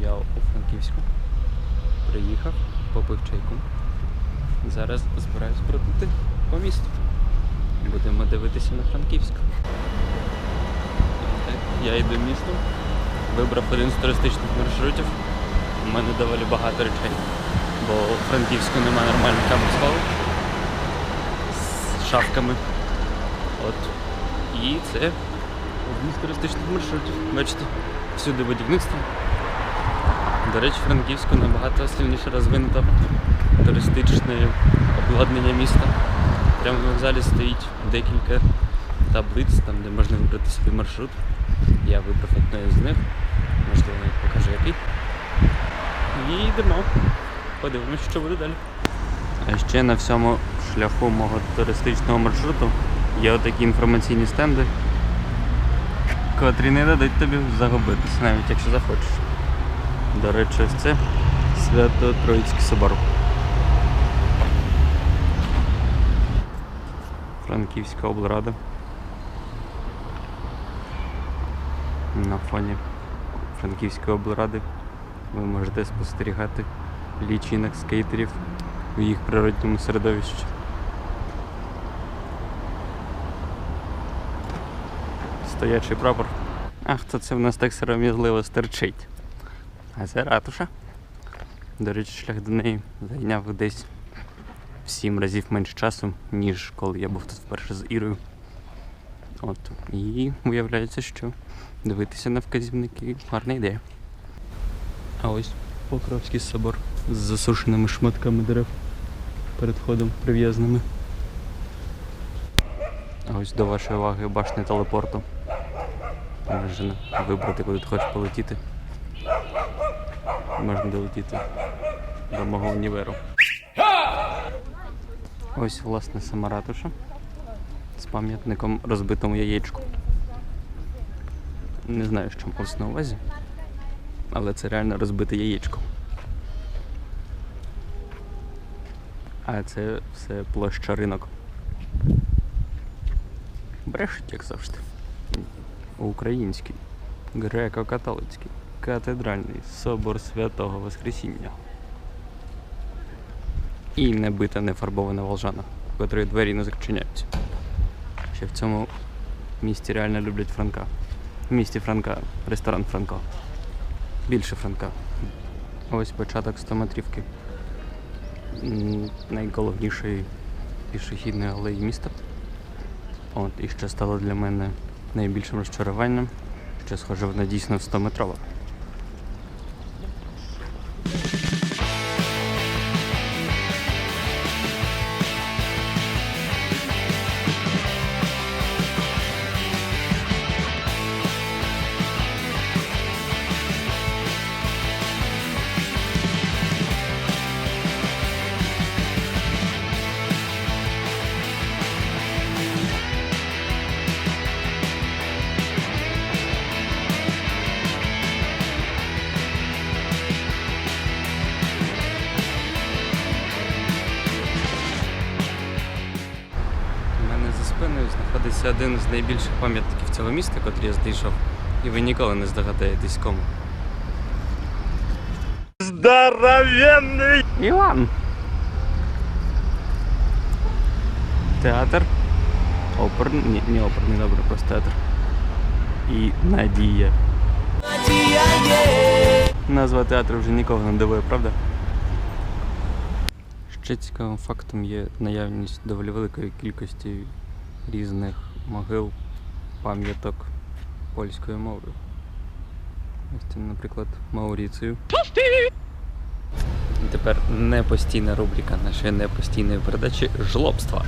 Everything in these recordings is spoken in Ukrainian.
Я у Франківську приїхав, попив чайку. Зараз збираюсь бродити по місту. Будемо дивитися на Франківськ. Я йду містом, вибрав один з туристичних маршрутів. У мене доволі багато речей, бо у Франківську немає нормальних камер з шафками. От. І це один з туристичних маршрутів. Бачите, всюди будівництво. До речі, Франківську набагато сильніше розвинуто туристичне обладнання міста. Прямо на вокзалі стоїть декілька таблиць, там де можна вибрати свій маршрут. Я вибрав одну з них, можливо, навіть покажу який. І йдемо. Подивимось, що буде далі. А ще на всьому шляху мого туристичного маршруту є отакі інформаційні стенди, котрі не дадуть тобі загубитися, навіть якщо захочеш. До речі, це Свято Троїцький собор. Франківська облрада. На фоні Франківської облради ви можете спостерігати лічинок скейтерів у їх природньому середовищі. Стоячий прапор. Ах, то це в нас так сором'язливо стерчить. А це ратуша. До речі, шлях до неї зайняв десь в сім разів менше часу, ніж коли я був тут вперше з Ірою. От. І виявляється, що дивитися на вказівники гарна ідея. А ось Покровський собор з засушеними шматками дерев перед входом прив'язними. А ось до вашої уваги башня телепорту. Можна вибрати, куди ти хочеш полетіти. Можна долетіти до мого універу. Ось, власне, сама ратуша з пам'ятником розбитому яєчку. Не знаю, що малось на увазі, але це реально розбите яєчко. А це все площа ринок. Брешуть, як завжди. Український, греко-католицький, катедральний собор святого Воскресіння. І небита нефарбована волжана, в котрої двері не зачиняються. Ще в цьому місті реально люблять Франка. В місті Франка, ресторан Франко. Більше Франка. Ось початок 100 метрівки. М, Найголовнішої пішохідної алеї міста. От, і що стало для мене найбільшим розчаруванням, що схоже вона дійсно в 100 метрова. Знаходиться один з найбільших пам'ятників цього міста, котрий я знайшов. І ви ніколи не здогадаєтесь кому. Здоровенный! Іван! Театр. Оперний. Ні, не оперний, добре, просто театр. І Надія. Надія є! Назва театру вже нікого не дивує, правда? Ще цікавим фактом є наявність доволі великої кількості різних могил, пам'яток польською мовою. Ось це, наприклад, Мауріцію. І Тепер не постійна рубрика нашої непостійної передачі жлобства.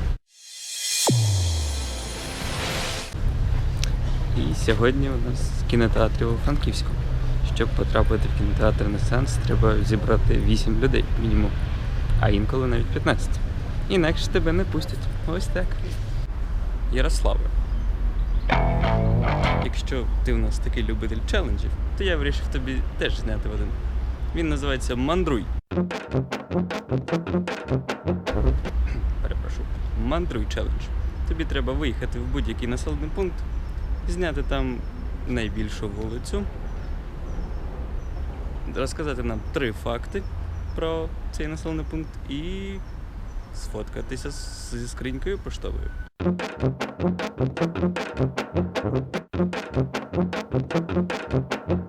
І сьогодні у нас кінотеатрів у Франківську. Щоб потрапити в кінотеатр на сеанс, треба зібрати 8 людей мінімум, а інколи навіть 15. Інакше тебе не пустять. Ось так. Ярославе. Якщо ти у нас такий любитель челенджів, то я вирішив тобі теж зняти один. Він називається Мандруй. Перепрошую. Мандруй челендж. тобі треба виїхати в будь-який населений пункт, зняти там найбільшу вулицю, розказати нам три факти про цей населений пункт і сфоткатися зі скринькою поштовою.